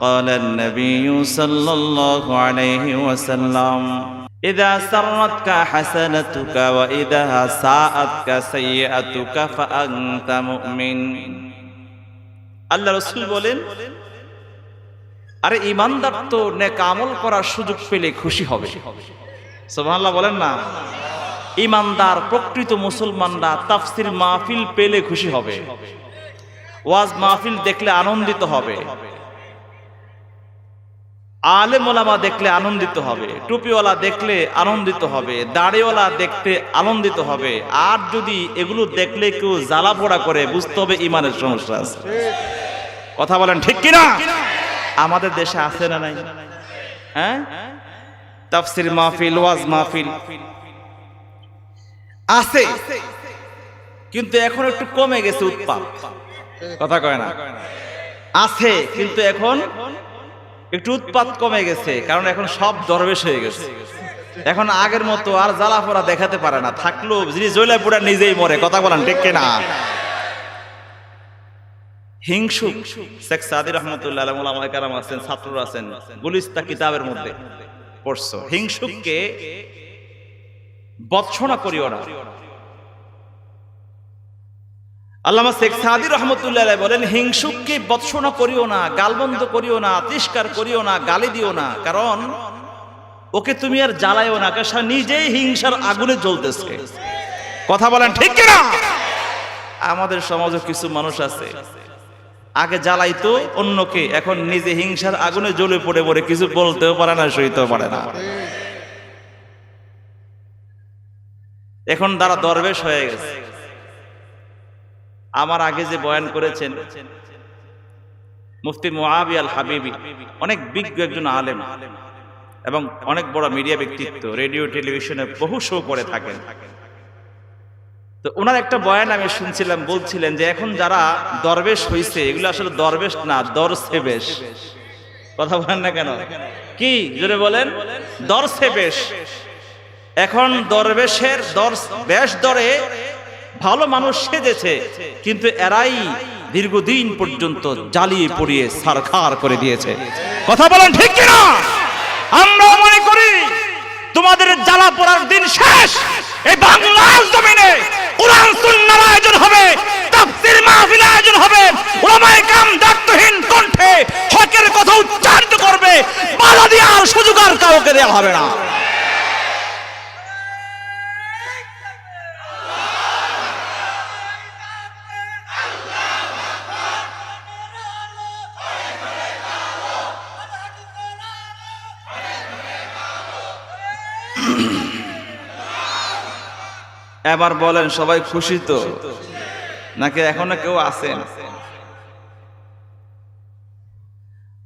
قال النبي صلى الله عليه وسلم إذا سرتك حسنتك وإذا ساءتك سيئتك فأنت مؤمن আল্লাহ রসুল বলেন আরে ইমানদার তো নেক আমল করার সুযোগ পেলে খুশি হবে সুবহানাল্লাহ বলেন না ইমানদার প্রকৃত মুসলমানরা তাফসির মাহফিল পেলে খুশি হবে ওয়াজ মাহফিল দেখলে আনন্দিত হবে আলেম ওলামা দেখলে আনন্দিত হবে, টুপিওয়ালা দেখলে আনন্দিত হবে, দাড়িওয়ালা দেখতে আনন্দিত হবে। আর যদি এগুলো দেখলে কেউ জ্বালা পোড়া করে, বুঝতে হবে ইমানের সমস্যা আছে। কথা বলেন ঠিক কিনা? আমাদের দেশে আছে না নাই? হ্যাঁ? তাফসির মাহফিল, ওয়াজ মাহফিল আছে। কিন্তু এখন একটু কমে গেছে উৎপাদ কথা কয় না? আছে, কিন্তু এখন একটু উৎপাত কমে গেছে, কারণ এখন সব দরবেশ হয়ে গেছে। এখন আগের মতো আর জ্বালা পোড়া দেখাতে পারে না, থাকলেও যিনি জৈলা নিজেই মরে, কথা বলেন ঠিক না হিংসু, শেখ সাদি রহমতুল্লাহ আলমুল আছেন, ছাত্ররা আছেন গুলিস্তা কিতাবের মধ্যে পড়ছো। হিংসুককে বৎসনা করিও না। আল্লামা শেখ সাদি রহমতুল্লাহ বলেন, হিংসুককে বৎসনা করিও না গালবন্ধ করিও না তিষ্কার করিও না, গালি দিও না। কারণ, ওকে তুমি আর জ্বালাইও না, কারণ নিজেই হিংসার আগুনে জ্বলতেছে। কথা বলেন ঠিক কিনা? আমাদের সমাজে কিছু মানুষ আছে, আগে জ্বালাইতো অন্যকে, এখন নিজে হিংসার আগুনে জ্বলে পড়ে পড়ে, কিছু বলতেও পারে না, সইতেও পারে না। এখন তারা দরবেশ হয়ে গেছে। আমার আগে যে বয়ান করেছেন, মুফতি মুআবি আল হাবিবি অনেক বিজ্ঞ একজন আলেম এবং অনেক বড় মিডিয়া ব্যক্তিত্ব, রেডিও, টেলিভিশনে বহু শো করে থাকেন। তো ওনার একটা বয়ান আমি শুনছিলাম, বলছিলেন যে এখন যারা দরবেশ হইছে, এগুলো আসলে দরবেশ না দরসেবেশ কথা বলেন না কেন? কি? জোরে বলেন দরসেবেশ এখন দরবেশের দর বেশ দরে ভালো মানুষ সেজেছে, কিন্তু এরাই দীর্ঘদিন পর্যন্ত জ্বালিয়ে পড়িয়ে সারখার করে দিয়েছে। কথা বলেন ঠিক কিনা? আমরা মনে করি তোমাদের জ্বালা পড়ার দিন শেষ। এই বাংলার জমিনে কোরআন সুন্নাহর আয়োজন হবে, তাফসীর মাহফিল আয়োজন হবে, ওলামায়ে কাম দায়িত্বহীন কণ্ঠে হকের কথা উচ্চারিত করবে। বাধা দেওয়ার সুযোগ আর কাউকে দেওয়া হবে না। এবার বলেন সবাই খুশি তো? নাকি এখনও কেউ আছেন?